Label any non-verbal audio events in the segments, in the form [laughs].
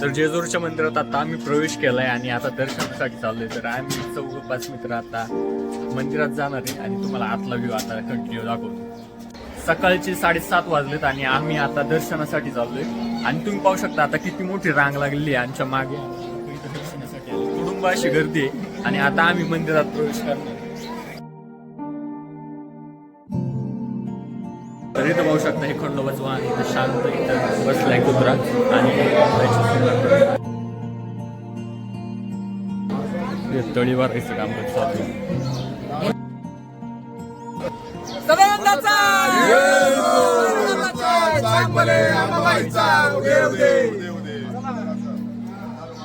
तर जेजूरच्या मंदिरात आता आम्ही प्रवेश केलाय आणि आता दर्शनासाठी चाललोय. तर आम्ही चौघ पाच मित्र आता मंदिरात जाणार आहे आणि तुम्हाला आतला व्ह्यू आता कंटिन्यू दाखवतो. सकाळचे साडेसात वाजलेत आणि आम्ही आता दर्शनासाठी चाललोय. आणि तुम्ही पाहू शकता आता किती मोठी रांग लागलेली आहे आमच्या मागे. दर्शनासाठी आलो. तुडुंब अशी गर्दी आहे. आणि आता आम्ही मंदिरात प्रवेश करणार. तर इथं पाहू शकता हे खंडोबाचं वाहन इथं शांत इथं बसलाय कुत्रा आणि हे तळीवर यायचं काम करत चालू.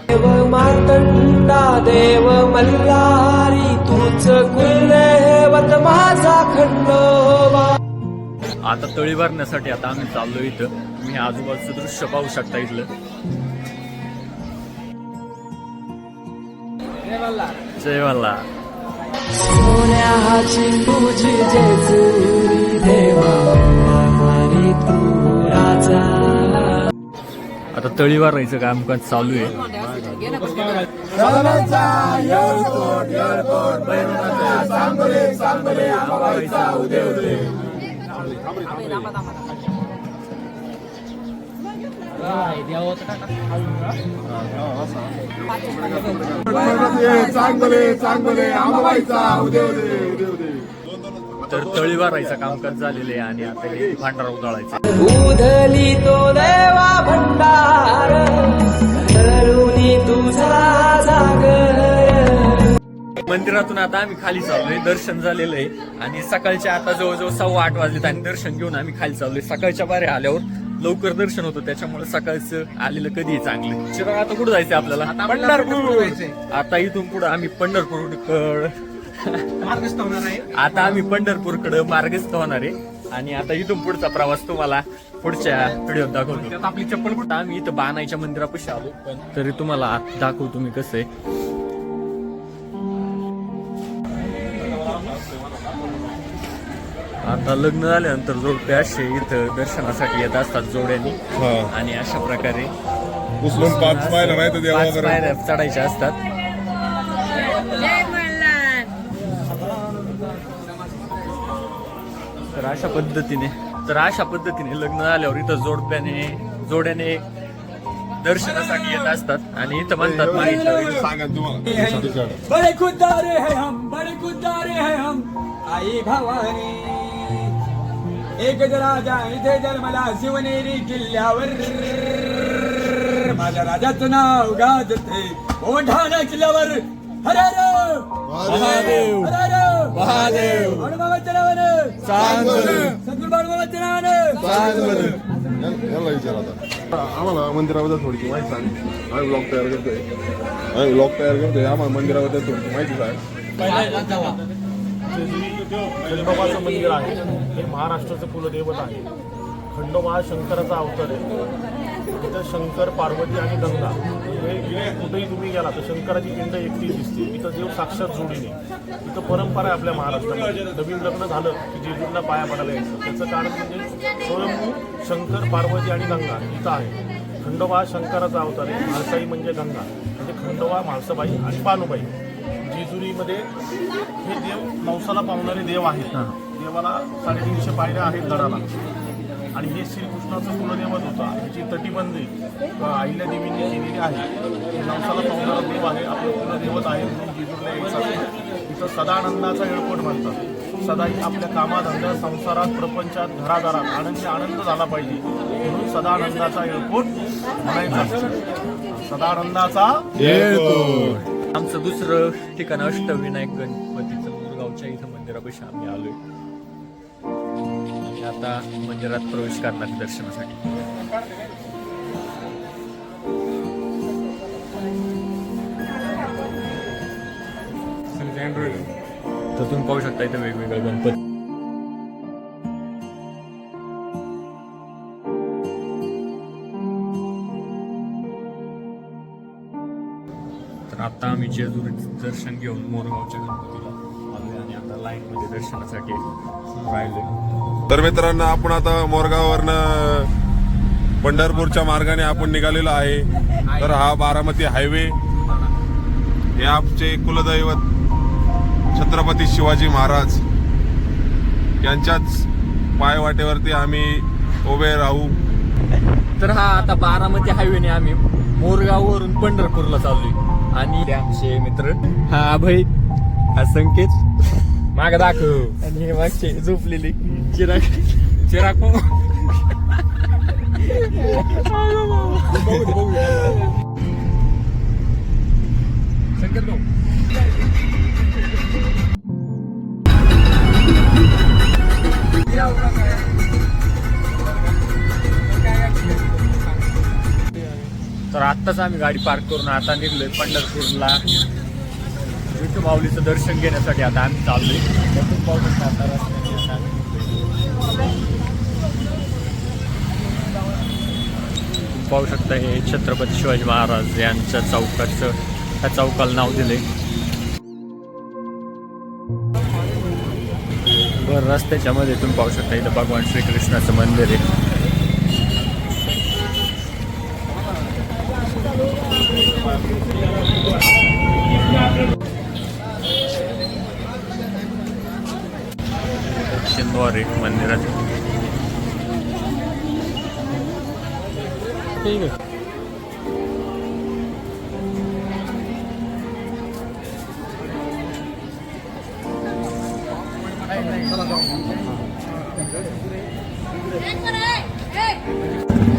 देव मातंडा देव मल्हारी तूच कुलदेवत आता तळी भरण्यासाठी आता आम्ही चाललो इथं. तुम्ही आजूबाजूचं दृश्य पाहू शकता इथलं. जय राजा. आता तळी भरायचं कामकाज चालू आहे. तर तळी भरायचं कामकाज झालेलं आहे आणि आता हे भांडारा उधळायचं उधली तो देवा भंडार तुझा जागर. मंदिरातून आता आम्ही खाली चाललोय दर्शन झालेलं आहे. आणि सकाळच्या आता जवळजवळ सव्वा आठ वाजलेत आणि दर्शन घेऊन आम्ही खाली चाललोय. सकाळच्या बारे आल्यावर लवकर दर्शन होतं त्याच्यामुळे सकाळचं आलेलं कधीही चांगलं. चिराग आता कुठं जायचंय आपल्याला? पंढरपूर. आता इथून पुढे आम्ही पंढरपूर आता आम्ही पंढरपूरकडे मार्गस्थ होणार आहे. आणि आता इथून पुढचा प्रवास तुम्हाला पुढच्या व्हिडिओत दाखवतो. आपली चप्पल कुठं? आम्ही इथं बाणाईच्या मंदिरापाशी आलो पण तरी तुम्हाला आत दाखवतो मी कसं आहे. आता लग्न झाल्यानंतर जोडपे असे इथं दर्शनासाठी येत असतात जोड्यांनी. आणि अशा प्रकारे उचलून पाच पाहिलं नाही तर देवा पाच वगैरे पायऱ्या चढायच्या असतात. जय मल्हार तर अशा पद्धतीने तर अशा पद्धतीने लग्न झाल्यावर इथं जोडप्याने जोड्याने दर्शनासाठी येत असतात. आणि इथं म्हणतात माहिती सांगा तुम्हाला. बड़े हैं हम बड़े हैं हम. आई भवानी. एक राजा इथे जन्मला शिवनेरी किल्ल्यावर. माझ्या राजाचं नाव गाजते. ओढाणा किल्ल्यावर महादेव. महादेव. बाळूमामाच्या नावानं. याला विचार आता. आम्हाला मंदिराबद्दल थोडीशी माहिती सांग. आम्ही ब्लॉग तयार करतोय. आम्ही ब्लॉग तयार करतोय. आम्हाला मंदिराबद्दल थोडीशी माहिती सांग. खंडोबाचं मंदिर आहे. हे महाराष्ट्राचं कुलदैवत आहे. खंडोबा हा शंकराचा अवतार आहे. इथं शंकर पार्वती आणि गंगा हे कुठेही तुम्ही गेला तर शंकराची पिंड एकटी दिसते. इथं देव साक्षात जोडीने. इथं परंपरा आहे आपल्या महाराष्ट्रामध्ये. नवीन लग्न झालं की जेजूंना पाया पडायला यायचं. त्याचं कारण म्हणजे स्वयंभू शंकर पार्वती आणि गंगा इथं आहे. खंडोबा हा शंकराचा अवतार आहे. म्हाळसाई म्हणजे गंगा. म्हणजे खंडोबा म्हाळसाबाई आणि पानुबाई जेजुरीमध्ये हे देव नवसाला पावणारे देव आहेत. देवाला साडेतीनशे पायऱ्या आहेत गडाला. आणि हे श्रीकृष्णाचं कुलदैवत होतं. ह्याची तटीबंदी अ, अहिल्यादेवींनी केलेली आहे. हे नवसाला पावणारा देव आहे. आपलं कुलदैवत आहे म्हणून जेजूरला यायचं असतं इथं सदानंदाचा येळकोट म्हणतात. सदाही आपल्या कामाधंद्यात संसारात प्रपंचात घरादारात आनंदी आनंद झाला पाहिजे. म्हणून सदानंदाचा येळकोट म्हणायचा. सदानंदाचा आमचं दुसरं ठिकाण अष्टविनायक गणपतीचं मुरगावच्या इथं मंदिरापाशी आम्ही आलोय. आणि आता मंदिरात प्रवेश करणार दर्शनासाठी. तर तुम्ही पाहू शकता इथं वेगवेगळे गणपती. आम्ही जेजूर दर्शन घेऊन मोरगावच्या गणपतीला आलोय आणि आता लाईन मध्ये दर्शनासाठी राहिलोय. तर मित्रांनो आपण आता मोरगाववरनं पंढरपूरच्या मार्गाने आपण निघालेलो आहे. तर हा बारामती हायवे हे आमचे कुलदैवत छत्रपती शिवाजी महाराज. यांच्याच पायवाटेवरती आम्ही उभे राहू. तर हा आता बारामती हायवेने आम्ही मोरगाववरून पंढरपूरला चाललोय. आणि आमचे मित्र. हा अभय. हा संकेत. माग दाखव. आणि हे मागचे झोपलेले. चिराग. चिराग संकेत भाऊ. तर आत्ताच आम्ही गाडी पार्क करून आता निघलोय पंढरपूरला. विठू माऊलीचं दर्शन घेण्यासाठी आता आम्ही चाललोय. पाहू शकता पाहू शकता हे छत्रपती शिवाजी महाराज यांच्या चौकाचं त्या चौकाला नाव दिलंय. बर रस्त्याच्या मध्ये तुम्ही पाहू शकता इथं भगवान श्रीकृष्णाचं मंदिर आहे.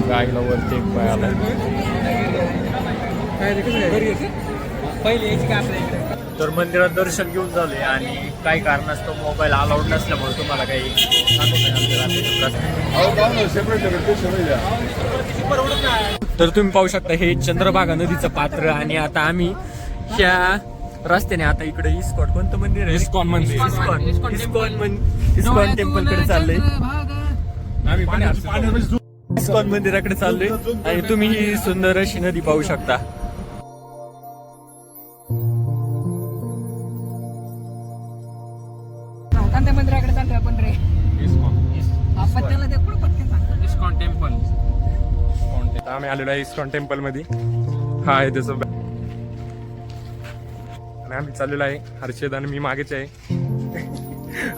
गाईला वरती एक पाय आला तर मंदिरात दर्शन घेऊन झाले आणि काही कारणास्तव मोबाईल अलाउड नसल्यामुळे तुम्हाला काही. तर तुम्ही पाहू शकता हे चंद्रभागा नदीचं पात्र आणि आता आम्ही ह्या रस्त्याने आता इकडे इस्कॉट कोणतं मंदिर आहे? इस्कॉन मंदिर. इस्कॉन. ISKCON temple. कडे चाललंय. इस्कॉन मंदिराकडे चाललोय. आणि तुम्ही ही सुंदर अशी नदी पाहू शकता. कांद्या मंदिराकडे चालतोय आपण रे. आपण त्याला ते कुठं पटकन सांग इस्कॉन टेम्पल. आता आम्ही आलेलो आहे इस्कॉन टेम्पलमध्ये हा आहे त्याचं आणि आम्ही चाललेलो आहे. हर्षद आणि मी मागेच आहे.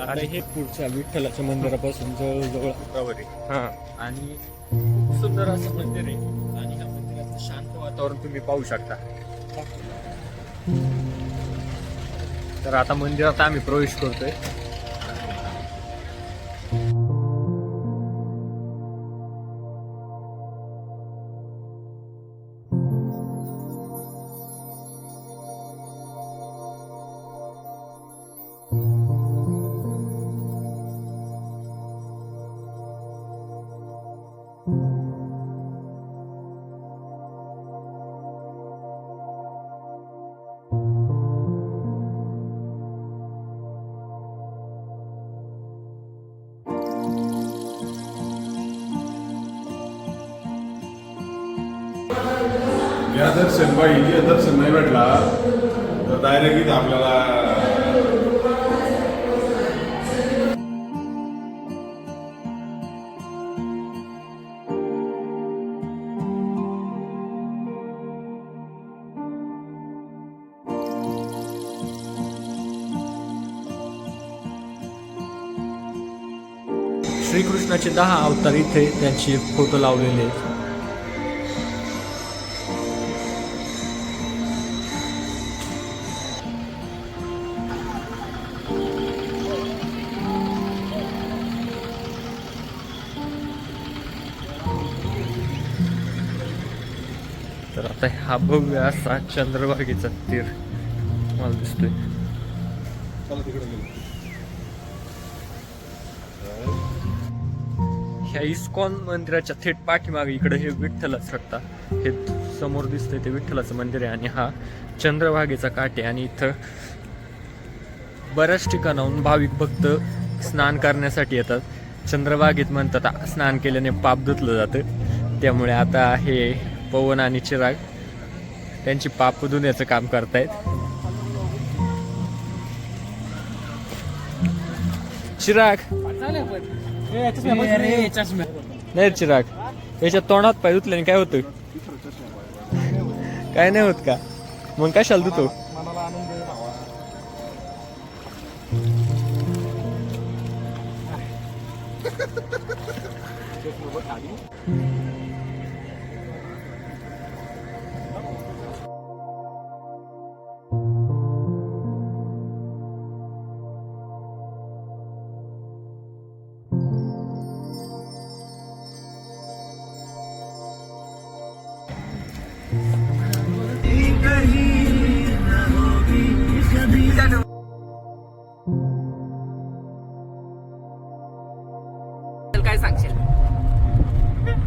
आणि हे पुढच्या विठ्ठलाच्या मंदिरापासून जवळजवळ अंतरावर आहे हा. आणि खूप सुंदर असं मंदिर आहे. आणि ह्या मंदिराचं शांत वातावरण तुम्ही पाहू शकता. तर आता मंदिरात आम्ही प्रवेश करतोय. या इथे जर नाही भेटला. तर डायरेक्ट आपल्याला श्रीकृष्णाचे दहा अवतार इथे त्यांचे फोटो लावलेले आहेत. तर आता हा भव्य असा चंद्रभागेचा तीर. मला दिसतोय. ह्या इस्कॉन मंदिराच्या थेट पाठीमागे इकडे हे विठ्ठलच शकता हे समोर दिसतंय ते विठ्ठलाचं मंदिर आहे आणि हा चंद्रभागेचा काठ आहे. आणि इथं बऱ्याच ठिकाणाहून भाविक भक्त स्नान करण्यासाठी येतात. चंद्रभागेत म्हणतात स्नान केल्याने पाप धुतलं जातं. त्यामुळे आता हे पवन आणि चिराग त्यांची पाप धुण्याचं काम करतायत. चिराग. नाही चिराग. याच्या तोंडात पाय धुतल्याने काय होतं? काय नाही होत का? मग काय शाल धुतो? काय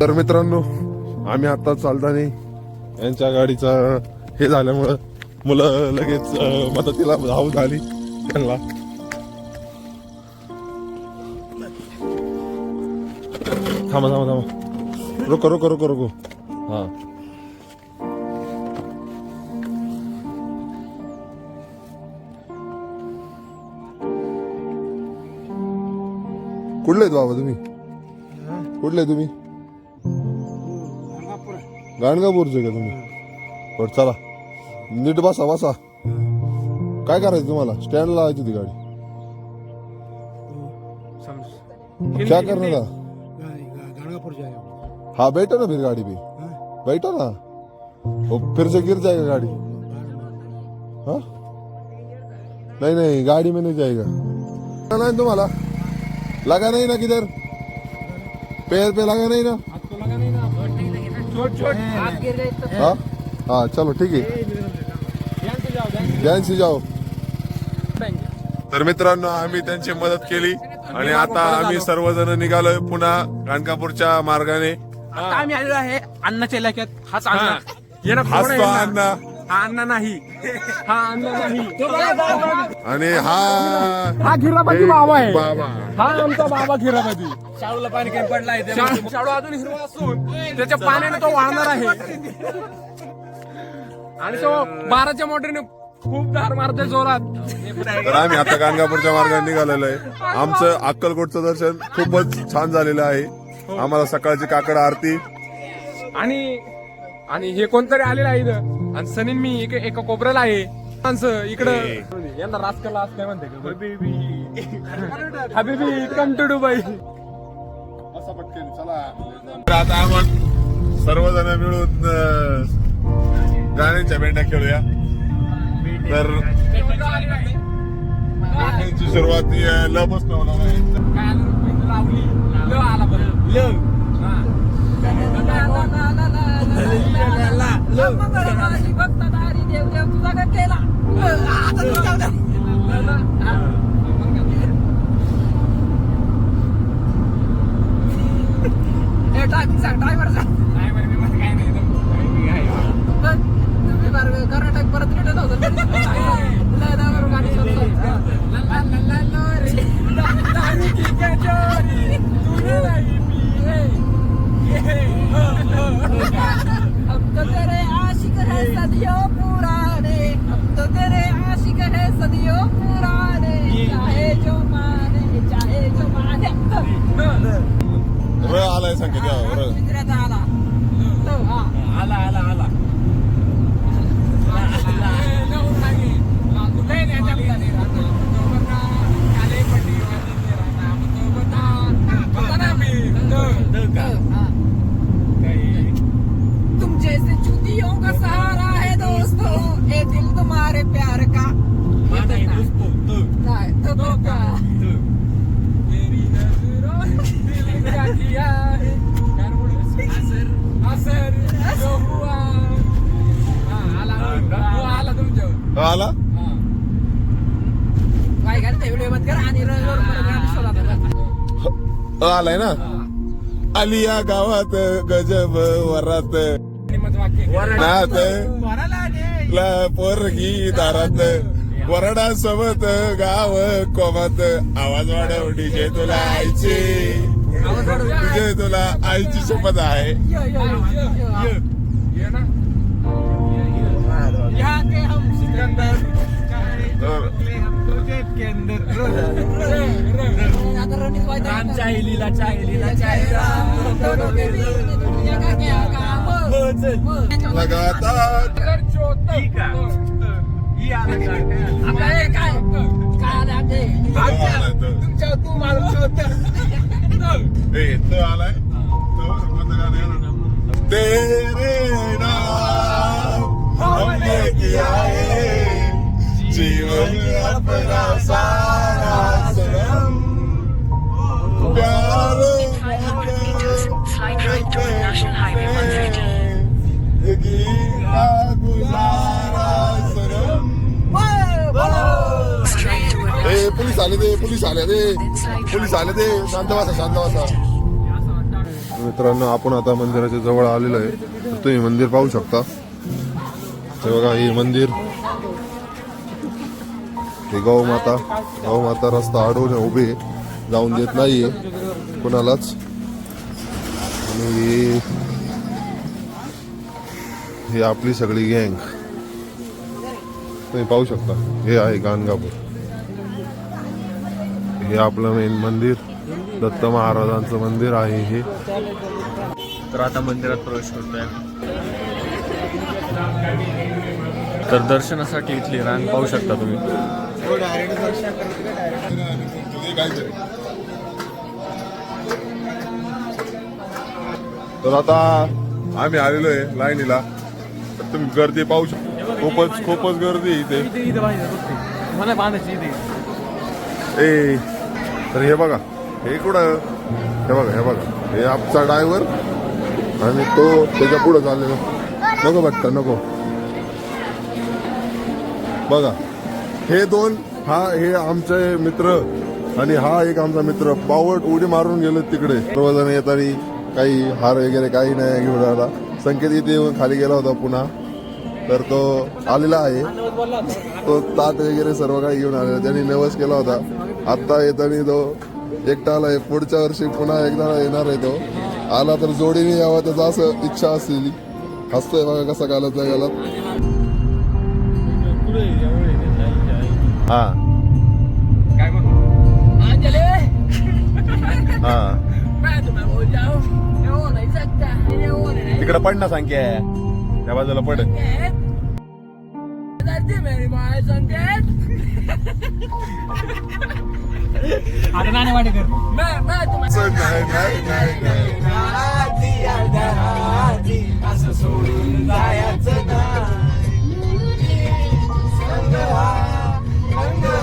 तर मित्रांनो आम्ही आता चालताना यांच्या गाडीचा हे झाल्यामुळं मुलं लगेच मदतीला धाव झाली त्यांना. थांबा थांबा थांबा. रोको रोको रोको रोको. हा. कुठले आहेत बाबा तुम्ही? कुठले तुम्ही? गाणगापूरचे का तुम्ही? बरं चला. नीट बसा बसा. काय करायचं तुम्हाला? स्टँड लावायची ती गाडी. क्या करना हाँ बैठो ना फिर गाड़ी पे बैठो ना. वो फिर से गिर जाएगा गाड़ी? हाँ? नहीं नहीं गाड़ी में नहीं जाएगा लगा नहीं तुम्हाला? लगा नहीं ना किधर? पैर पे लगा नहीं ना. हाँ? हाँ चलो ठीक आहे ध्यान से जाओ। तर मित्रांनो आम्ही त्यांची मदत केली आणि आता आम्ही सर्वजण निघालोय पुन्हा गाणगापूरच्या मार्गाने. आता आम्ही आलेलो आहे अण्णाच्या इलाक्यात. हाच अण्णा हाच तो अण्णा हा अण्णा नाही. हा अण्णा नाही. आणि हा हा खिरापती बाबा आहे. बाबा. हा आमचा बाबा खिरापती शाळूला पाणी काही पडलाय शाळू अजून हिरवा असून त्याच्या पाण्याने तो वाहणार आहे. आणि तो बाराच्या मोटरीने खूप धार मारतोय जोरात. तर आम्ही आता गाणगापूरच्या मार्गाने निघालेलो आहे. आमचं अक्कलकोटचं दर्शन खूपच छान झालेलं आहे. आम्हाला सकाळची काकड आरती. आणि आणि हे कोणतरी आलेलं आहे इथं. आणि सनीन मी एका एका कोपऱ्याला आहे. माणसं इकडं. यंदा राजकला असं काय म्हणते हबीबी. कम टू दुबई तर आता आपण सर्वजण मिळून गाण्यांच्या भेंड्या खेळूया. तर सुरुवात ही, अं, कर्नाटक परत रिटर्न होतं अ आलाय ना आलिया गावात गजब वरात नात ला पोरगी दारात वरडा सोबत गाव कोमात आवाज वाढव डीजे तुला आईची तुझे तुला आईची शपथ आहे हम सिकंदर तर काम हे तुमच्या तू आलाय तेरे नाम हमने किया है अपना सारा सनम प्यार पोलीस आले ते पोलीस आले ते पोलीस आले ते शांत वासा शांत वासा मित्रांनो आपण आता मंदिराच्या जवळ आलेलो आहे. तुम्ही मंदिर पाहू शकता. हे बघा हे मंदिर. हे गौ माता गौ माता रस्ता अडवून उभे आहे. जाऊन देत नाहीये कोणालाच. आणि हे- हे आपली सगळी गँग. तुम्ही पाहू शकता हे आहे गाणगापूर. हे आपलं मेन मंदिर दत्त महाराजांचं मंदिर आहे हे. तर आता मंदिरात प्रवेश करतोय. तर दर्शनासाठी इथली रांग पाहू शकता तुम्ही. तर आता आम्ही आलेलो आहे लाईनीला. तर तुम्ही गर्दी पाहू शकता. खूपच खूपच गर्दी आहे इथे. मला बांधायची इथे ए तर हे बघा. हे कुठं? हे बघा हे बघा. हे आपचा ड्रायव्हर आणि तो त्याच्या पुढं चाललेला. नको बघता नको. बघा. हे दोन हा हे आमचे मित्र आणि हा एक आमचा मित्र पावट उडी मारून गेलो तिकडे. सर्वजण येतानी काही हार वगैरे काही नाही घेऊन आला संकेत इथे येऊन खाली गेला होता पुन्हा. तर तो आलेला आहे. तो ताट वगैरे सर्व काही घेऊन आलेला त्यांनी नवस केला होता. आत्ता येताना तो एकटा आलाय पुढच्या वर्षी पुन्हा एकदा येणार आहे तो. आला तर जोडीने यावा त्याचा असं इच्छा असलेली. हसतोय बघा कसा घालत नाही घालत हा. अंजली! हा. मैं तुम्हें बोल जाऊं? ये हो तिकडे पड ना सांगे. त्या बाजूला पड. संकेत धरती मेरी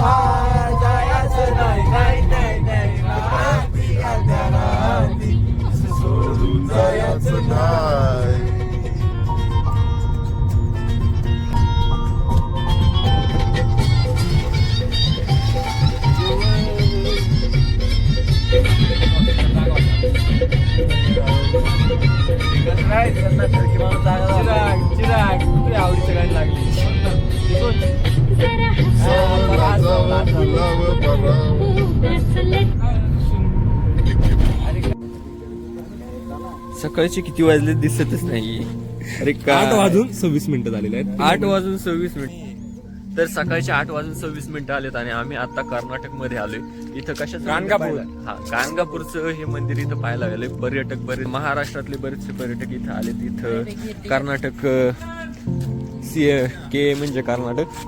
माँ है संकेत आता नाणे वाटे कर मैं मैं तुम्हें नाही नाही नाही नाही जायचं नाही आवडीचं गाणी लागली? सकाळचे किती वाजले दिसतच नाही. अरे आठ वाजून सव्वीस मिनिटं झालेले आहेत. आठ वाजून सव्वीस मिनिट. तर सकाळचे आठ वाजून सव्वीस मिनिटं आलेत आणि आम्ही आता कर्नाटकमध्ये आलोय. इथं कशाचं गाणगापूर. हा गाणगापूरचं हे मंदिर इथं पाहायला गेले पर्यटक बरेच महाराष्ट्रातले बरेचसे पर्यटक इथं आलेत. इथं कर्नाटक सी के म्हणजे कर्नाटक.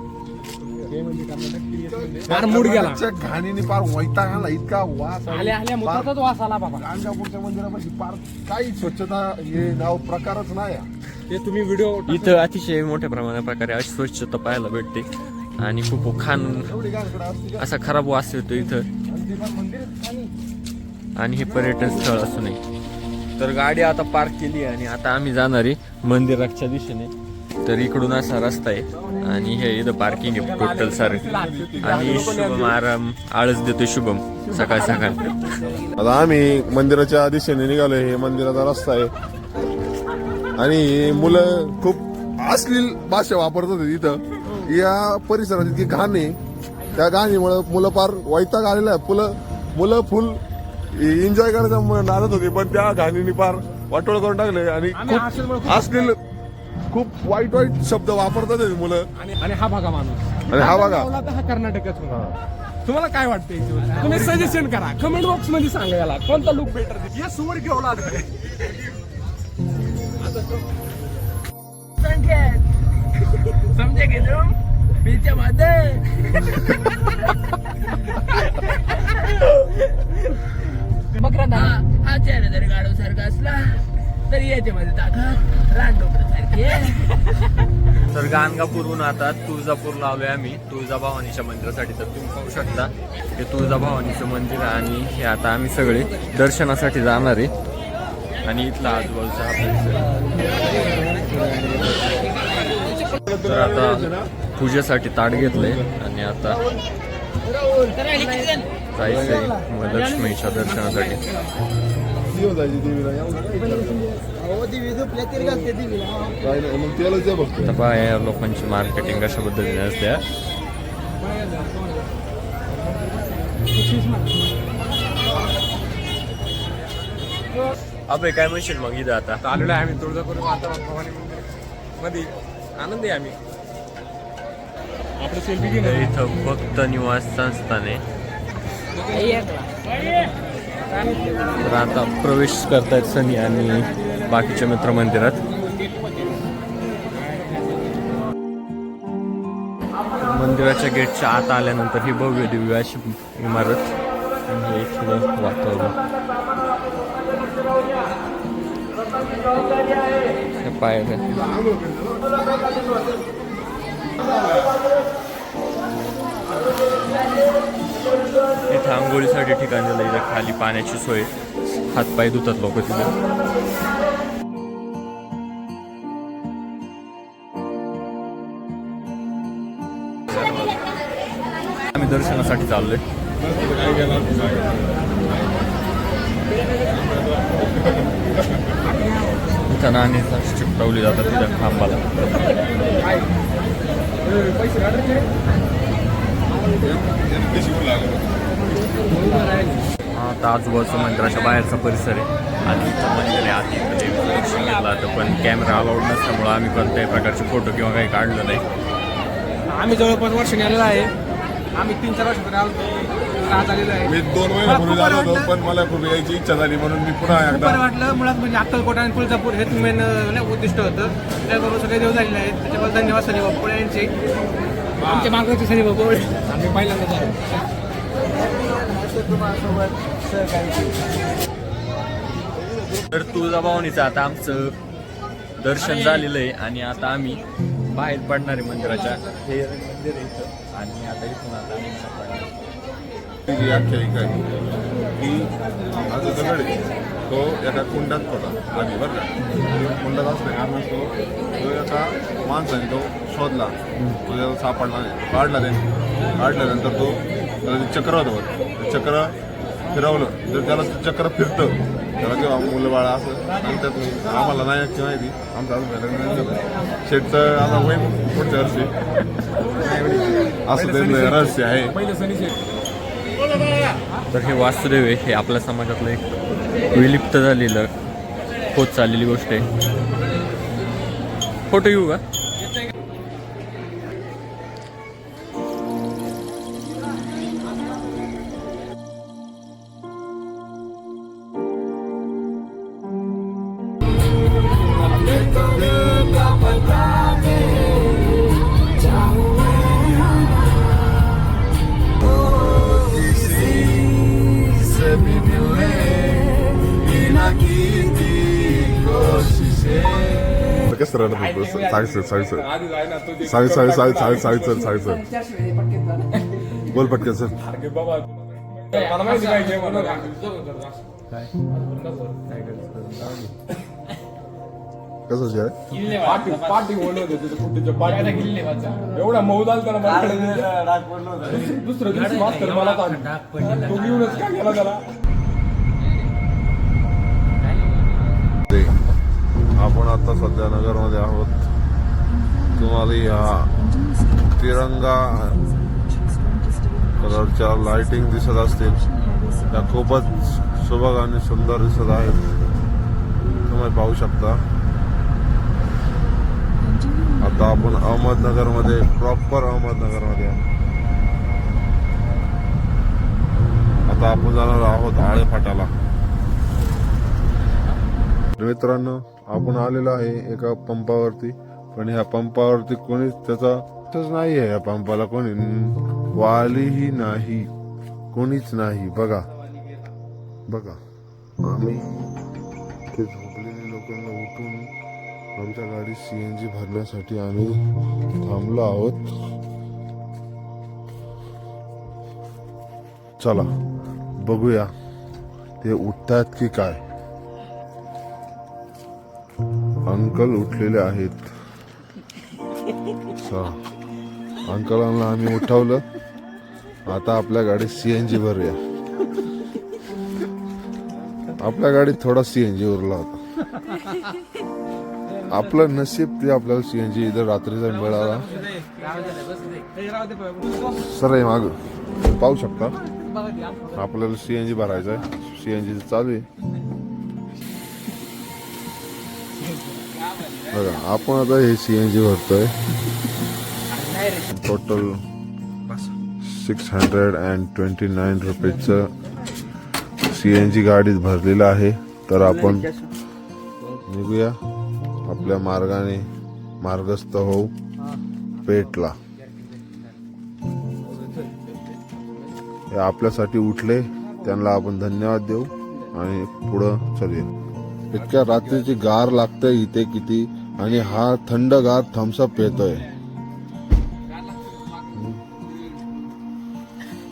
फार मूड गेला घाणीने फार वैताग आला इतका वास. आल्या आल्या मुखाचाच वास आला बाबा गाणगापूरच्या मंदिरापाशी फार काही स्वच्छता हे नाव प्रकारच नाही हा. ते तुम्ही व्हिडिओ इथं अतिशय मोठ्या प्रमाणात प्रकारे अस्वच्छता पाहायला भेटते आणि खूप खान? असा खराब वास येतो इथं. आणि हे पर्यटन स्थळ असू नये तर गाडी आता पार्क केली आणि आता आम्ही जाणार आहे मंदिराच्या दिशेने तर इकडून असा रस्ता आहे. आणि हे इथं पार्किंग आहे टोटल सारे. आणि शुभम आराम आळस देतो शुभम सकाळ सकाळ. आता आम्ही मंदिराच्या दिशेने निघालोय हे मंदिराचा रस्ता आहे. आणि मुलं खूप अश्लील भाषा वापरत होती इथं या परिसरात इतकी घाण आहे. त्या घाणीमुळे मुलं फार वैताग आलेला आहे. मुलं मुलं फुल एन्जॉय करायचं नारत नादत होती पण त्या घाणीने फार वाटोळ करून टाकले आणि खूप अश्लील खूप वाईट वाईट शब्द वापरतात हे मुलं. आणि आणि हा बघा माणूस. आणि हा बघा. लावला तर हा कर्नाटकच. तुम्हाला काय वाटतं याच्यावर? तुम्ही सजेशन करा. कमेंट बॉक्समध्ये सांगा याला. कोणता लुक बेटर या सुवर घेऊन संकेत समजे तुम? पीछे मध्ये मकरंदा. हा चेहरा जरी गाडव सारखा असला तरी याच्यामध्ये ताकद रानडोकर सारखी [laughs] तर गाणगापूरहून आता तुळजापूरला आलोय आम्ही. तुळजाभवानीच्या मंदिरासाठी तर तुम्ही पाहू शकता. हे तुळजाभवानीचं मंदिर आणि हे आता आम्ही सगळे दर्शनासाठी जाणार आहे. आणि इथला आजूबाजूचा हा परिसर. तर आता पूजेसाठी ताट घेतलंय आणि आता जायचंय लक्ष्मीच्या दर्शनासाठी. काय नाही मग त्याला जे बघतो आता पहा या लोकांची मार्केटिंग कशा पद्धतीने असते हा. अबे काय म्हणशील मग इथं आता? आलेलो आहे आम्ही तुळजापूर माता भवानी मंदिर. मध्ये आनंदी आहे आम्ही. आपलं सेल्फी घे तर इथं भक्त निवास संस्थान आहे. तर आता प्रवेश करतायत सनी आणि बाकीच्या मित्र मंदिरात मंदिराच्या गेटच्या आत आल्यानंतर ही भव्य दिव्य अशी इमारत हे इथलं वातावरण हे पायऱ्या इथं आंघोळीसाठी ठिकाण दिलं इथं खाली पाण्याची सोय हातपाय धुतात लोक तिथं मी दर्शनासाठी चाललोय. आहे नाणी चिपटवली जातात तिथं खांबाला. हा आता आजूबाजूचं मंदिराच्या बाहेरचा परिसर आहे. आणि मंदिर आहे आधी इथं दर्शन तर पण कॅमेरा अलाउड नसल्यामुळं आम्ही कोणत्याही प्रकारचे फोटो किंवा काही काढलं नाही. आम्ही जवळपास वर्ष आलेलो आहे. आम्ही तीन चार वर्षापर्यंत आज आलेलो आहे. मी दोन महिन्यापूर्वी आलो होतो पण मला खूप यायची इच्छा झाली म्हणून मी पुन्हा एकदा बरं वाटलं. मुळात म्हणजे अक्कलकोट आणि तुळजापूर हेच मेन नाही उद्दिष्ट होतं. त्याबरोबर सगळे देव झालेले आहेत. त्याच्याबद्दल धन्यवाद सनी बापू यांचे आमच्या मार्गाचे सनी बापू आम्ही पहिल्यांदा झालो तर तुळजाभवानीचं आता आमचं दर्शन झालेलं आहे आणि आता आम्ही बाहेर पडणार आहे मंदिराच्या. हे मंदिर आणि आता इथून आता आम्ही जी आख्यायिका आहे. की हा जो दगड आहे. तो एका कुंडात पडला. आधी बरं का? कुंडात असल्या कारण तो तो एका माणसाने तो शोधला. तो त्याला सापडला नाही. काढला त्याने. काढल्यानंतर तो त्याला चक्र होतं ते चक्र फिरवलं. जर त्याला ते चक्र फिरतं त्याला जेव्हा मुलं बाळा असं सांगतात आम्हाला नाही याची माहिती. आमचं अजून लग्न नाही शेटचं आता वय पुढच्या वर्षी. असं त्यांचं रहस्य आहे. तर हे वासुदेव आहे हे आपल्या समाजातलं एक विलिप्त झालेलं होत चाललेली गोष्ट आहे. फोटो घेऊ का? सांग सर सांग सर. आधी जाय ना तुझे सांग सांग सांग सांग सांग सर सांग सर. बोल पटकन सर. कसं जे आहे पाठी पाठी बोलत होते तिथे कुठे पाठी एवढा मौदाल त्याला मारकडे दुसऱ्या दिवशी मास्तर मला सांग तो घेऊनच काय गेला त्याला? ते आपण आता सध्या नगरमध्ये आहोत. तुम्हाला या तिरंगा कलरच्या लाइटिंग दिसत असतील. त्या खूपच सुबक आणि सुंदर दिसत आहेत. तुम्ही पाहू शकता. आता आपण अहमदनगरमध्ये प्रॉपर अहमदनगरमध्ये. आहोत आता आपण जाणार आहोत आळे फाटाला मित्रांनो आपण आलेलो आहे एका पंपावरती. पण ह्या पंपावरती कोणीच त्याचा तसंच नाही आहे या पंपाला कोणी वालीही नाही. कोणीच नाही. बघा. बघा. आम्ही ते झोपलेले लोकांना उठून आमच्या गाडीत सीएनजी भरण्यासाठी आम्ही थांबलो आहोत. चला. बघूया. ते उठतात की काय? अंकल उठलेले आहेत. चला अंकलांना आम्ही उठवलं. आता आपल्या गाडीत सीएनजी भरूया आपल्या गाडीत थोडा सीएनजी उरला होता. आपलं नशीब ते आपल्याला सीएनजी इथं रात्रीचा मिळाला. सर आहे माग. पाहू शकता. आपल्याला सीएनजी भरायचं आहे सीएनजी चालू आहे. बघा आपण आता हे सी एन जी भरतोय. Total six hundred and twenty nine रुपीजचं जी गाडीत भरलेलं आहे. तर आपण निघूया. आपल्या मार्गाने मार्गस्थ होऊ पेटला हे आपल्यासाठी उठले. त्यांना आपण धन्यवाद देऊ. आणि पुढं चलूया. इतक्या रात्रीची गार लागते. इथे किती आणि हा थंडगार थम्सअप येतोय